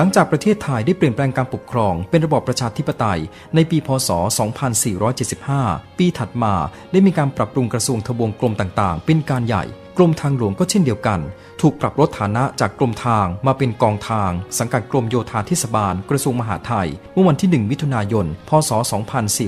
หลังจากประเทศไทยได้เปลี่ยนแปลงการปกครอง เป็นระบอบประชาธิปไตย ในปีพศ 2475 ปีถัดมาได้มีการปรับปรุงกระทรวงทบวงกรมต่างๆ เป็นการใหญ่กรมทางหลวงก็เช่นเดียวกัน ถูกปรับลดฐานะจากกรมทางมาเป็นกองทาง สังกัดกรมโยธาธิสบาล กระทรวงมหาดไทย เมื่อวันที่ 1 มิถุนายน พศ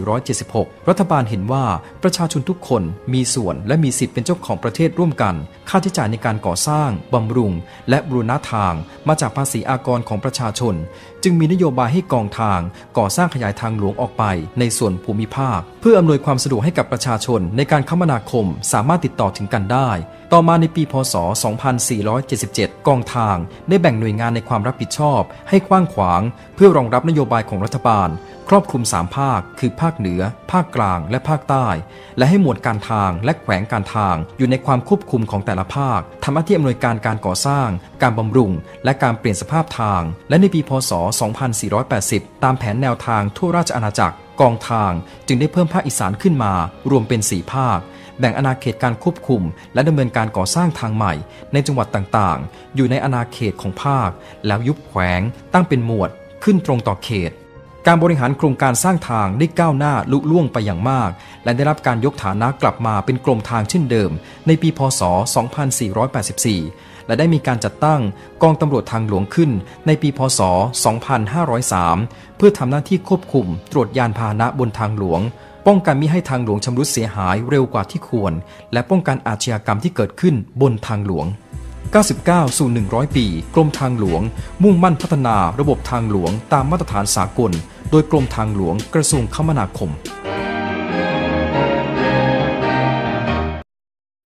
2476 รัฐบาลเห็นว่าประชาชนทุกคนมีส่วนและมีสิทธิ์เป็นเจ้าของประเทศร่วมกัน ค่าใช้จ่ายในการก่อสร้าง บำรุง และบรูณทาง มาจากภาษีอากรของประชาชน จึงมีนโยบายให้กองทาง ก่อสร้างขยายทางหลวงออกไป ในส่วนภูมิภาค เพื่ออำนวยความสะดวกให้กับประชาชน ในการคมนาคมสามารถติดต่อถึงกันได้ ต่อมาในปีพศ 2477 กองทาง ได้แบ่งหน่วยงานในความรับผิดชอบ ให้กว้างขวาง เพื่อรองรับนโยบายของรัฐบาล ครอบคลุม 3 ภาค คือภาคเหนือ ภาคกลาง และภาคใต้ และให้หมวดการทางและแขวงการทาง อยู่ในความควบคุมของแต่ละภาคทำหน้าที่อำนวยการการก่อสร้าง การบำรุง และการเปลี่ยนสภาพทาง และในปีพศ 2480 ตามแผนแนวทางทั่วราชอาณาจักรกองทางจึงได้เพิ่มภาคอีสานขึ้นมา รวมเป็น4ภาค แบ่งอาณาเขตการควบคุม และดำเนินการก่อสร้างทางใหม่ ในจังหวัดต่างๆ อยู่ในอาณาเขตของภาค แล้วยุบแขวง ตั้งเป็นหมวด ขึ้นตรงต่อเขต การบริหารโครงการสร้างทางได้ก้าวหน้าลุล่วงไปอย่างมาก และได้รับการยกฐานะกลับมาเป็นกรมทางเช่นเดิม ในปีพศ 2484 และได้มีการจัดตั้งกองตำรวจทางหลวงขึ้นในปีพศ 2503 เพื่อทำหน้าที่ควบคุมตรวจยานพาหนะบนทางหลวง ป้องกันมิให้ทางหลวงชำรุดเสียหายเร็วกว่าที่ควร และป้องกันอาชญากรรมที่เกิดขึ้นบนทางหลวง 99 สู่ 100 ปี กรมทางหลวง มุ่งมั่นพัฒนาระบบทางหลวงตามมาตรฐานสากล โดยกรมทางหลวงกระทรวงคมนาคม